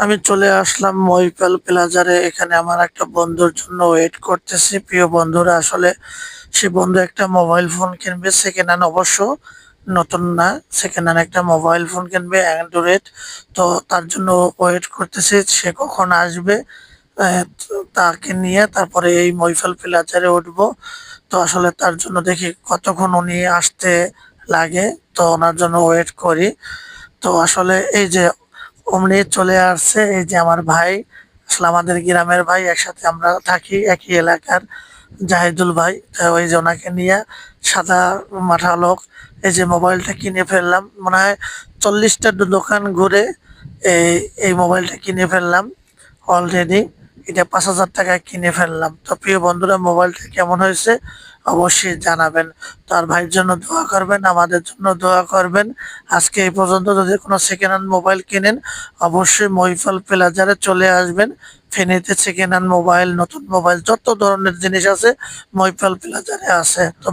আমি চলে আসলাম মহিপাল প্লাজারে। এখানে আমার একটা বন্ধুর জন্য ওয়েট করতেছি। প্রিয় বন্ধুরা, আসলে সে বন্ধু একটা মোবাইল ফোন কিনবে সেকেন্ড হ্যান্ড অবশ্য, নতুন না সেকেন্ড হ্যান্ড একটা মোবাইল ফোন কিনবে অ্যান্ড্রয়েড তো তার জন্য ওয়েট করতেছি, সে কখন আসবে তাকে নিয়ে তারপরে এই মহিফাল প্লাজারে উঠব। তো আসলে তার জন্য দেখি কতক্ষণ উনি আসতে লাগে, তো ওনার জন্য ওয়েট করি। তো আসলে এই যে অমনি চলে আসছে। এই যে আমার ভাই, আসলে আমাদের গ্রামের ভাই, একসাথে আমরা থাকি, একই এলাকার জাহিদুল ভাই। ওই যে ওনাকে নিয়ে সাদা মাথা লোক, এই যে মোবাইলটা কিনে ফেললাম। মনে হয় চল্লিশটা দোকান ঘুরে এই এই মোবাইলটা কিনে ফেললাম অলরেডি এটা পাঁচ হাজার টাকায় কিনে ফেললাম। তো প্রিয় বন্ধুরা, মোবাইলটা কেমন হয়েছে? অবশ্যই জানাবেন। তার ভাইয়ের জন্য দোয়া করবেন, আমাদের জন্য দোয়া করবেন। আজকে এই পর্যন্ত যদি কোনো সেকেন্ড হ্যান্ড মোবাইল কেনেন, অবশ্যই মহিফল প্লাজারে চলে আসবেন। ফেনীতে সেকেন্ড হ্যান্ড মোবাইল নতুন মোবাইল যত ধরনের জিনিস আছে, মহিফল প্লাজারে আছে। তো